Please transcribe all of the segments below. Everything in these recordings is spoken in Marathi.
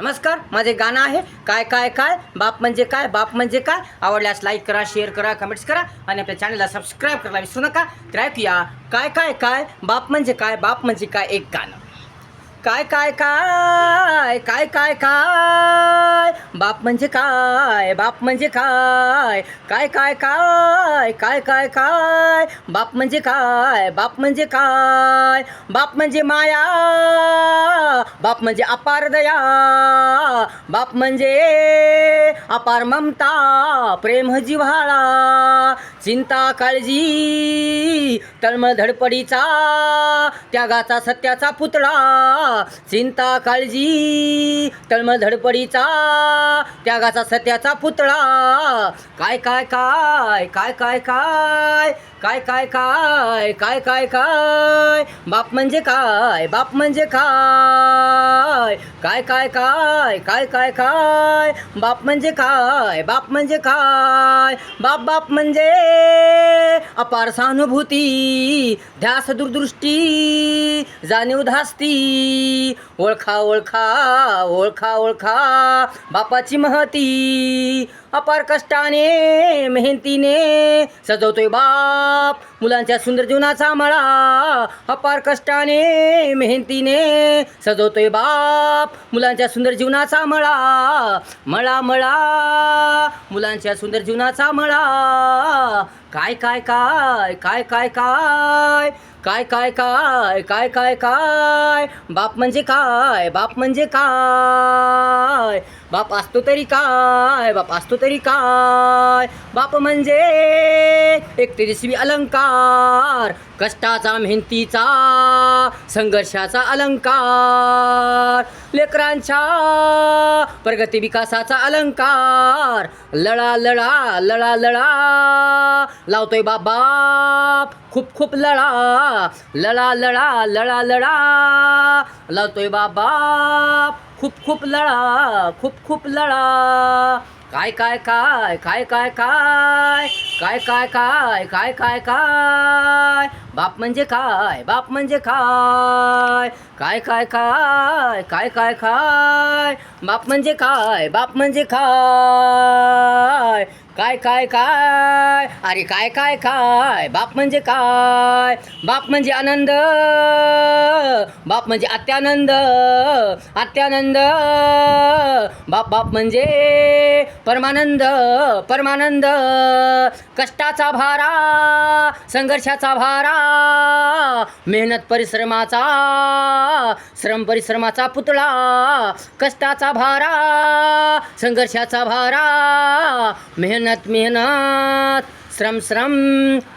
नमस्कार माझे गाणं आहे काय काय काय बाप म्हणजे काय बाप म्हणजे काय? आवडल्यास लाईक करा शेअर करा कमेंट्स करा आणि आपल्या चॅनलला सबस्क्राईब करायला विसरू नका. तर ऐकूया काय काय काय? बाप म्हणजे काय बाप म्हणजे काय? एक गाणं. काय काय काय? काय काय काय? बाप म्हणजे काय? बाप म्हणजे काय? काय काय काय? काय काय काय? बाप म्हणजे काय? बाप म्हणजे काय? बाप म्हणजे माया. बाप म्हणजे अपार दया बाप म्हणजे अपार ममता प्रेम जिव्हाळा चिंता काळजी तळमळ धडपडीचा त्यागाचा सत्याचा पुतळा चिंता काळजी तळमळ धडपडीचा त्यागाचा सत्याचा पुतळा काय काय काय काय काय काय काय काय काय काय काय काय बाप म्हणजे काय बाप म्हणजे काय काय? काय काय काय? काय काय बाप म्हणजे काय? बाप म्हणजे काय? बाप बाप म्हणजे अपार सहानुभूती ध्यास दूरदृष्टी जाणीव धास्ती. ओळखा ओळखा ओळखा ओळखा बापाची महती. अपार कष्टाने मेहनतीने सजवतोय बाप मुलांच्या सुंदर जीवनाचा मळा. अपार कष्टाने मेहनतीने सजवतोय बाप मुलांच्या सुंदर जीवनाचा मळा. मळा मळा मुलांच्या सुंदर जीवनाचा मळा. काय काय काय काय काय काय? काय काय काय काय काय काय? बाप म्हणजे काय? बाप म्हणजे काय? बाप असतो तरी काय? बाप असतो तरी काय? बाप म्हणजे एक तेजस्वी अलंकार कष्टाचा मेहनतीचा संघर्षाचा अलंकार. लेकरांच्या प्रगती विकासाचा अलंकार. लळा लळा लळा लळा. लावतोय बाबा. खूप खूप लळा. लळा लळा लळा लळा. लावतोय बाबा. खूप खूप लळा खूप खूप लळा काय काय काय काय काय काय काय काय काय काय काय काय बाप म्हणजे काय बाप म्हणजे काय काय काय काय काय काय काय बाप म्हणजे काय बाप म्हणजे काय काय काय काय? अरे काय काय काय? बाप म्हणजे काय? बाप म्हणजे आनंद. बाप म्हणजे अत्यानंद. अत्यानंद. बाप बाप म्हणजे परमानंद. परमानंद. कष्टाचा भारा संघर्षाचा भारा मेहनत परिश्रमाचा श्रम परिश्रमाचा पुतळा कष्टाचा भारा संघर्षाचा भारा मेहनत मेहनत श्रम श्रम.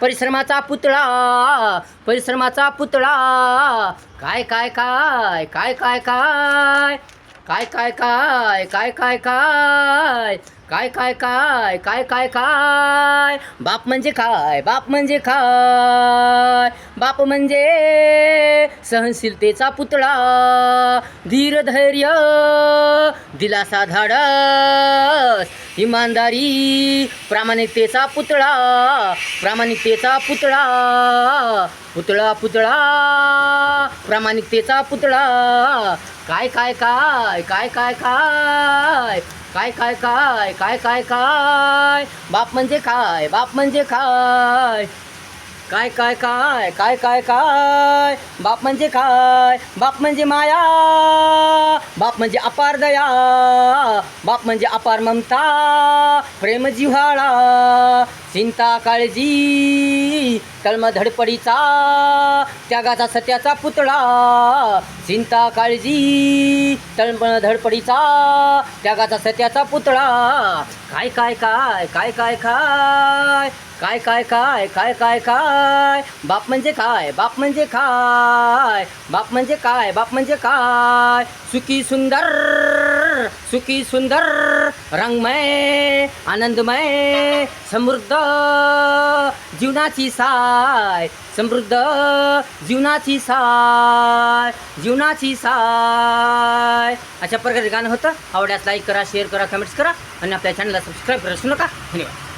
परिश्रमाचा पुतळा परिश्रमाचा पुतळा. काय काय काय काय काय काय? काय काय काय काय काय काय काय काय काय काय काय काय बाप म्हणजे काय बाप म्हणजे काय बाप म्हणजे सहनशीलतेचा पुतळा धीर धैर्य दिलासा धाडस इमानदारी प्रामाणिकतेचा पुतळा प्रामाणिकतेचा पुतळा पुतळा पुतळा प्रामाणिकतेचा पुतळा काय काय काय काय काय काय काय? काय काय काय काय काय बाप म्हणजे काय बाप म्हणजे काय? काय काय काय काय काय काय बाप म्हणजे काय बाप म्हणजे माया बाप म्हणजे अपार दया बाप म्हणजे अपार ममता प्रेम जिव्हाळा चिंता काळजी तळम धडपडीचा त्यागाचा सत्याचा पुतळा चिंता काळजी तळम धडपडीचा त्यागाचा सत्याचा पुतळा काय काय काय काय काय काय काय काय काय काय काय काय बाप म्हणजे काय? बाप म्हणजे काय? बाप म्हणजे काय? बाप म्हणजे काय? सुखी सुंदर सुखी सुंदर रंगमय आनंदमय समृद्ध जीवनाची साय समृद्ध जीवनाची साय जीवनाची साय. अशा प्रकारे गाणं होतं. आवड्यास लाईक करा शेअर करा कमेंट्स करा आणि आपल्या चॅनलला सबस्क्राईब करू नका. धन्यवाद.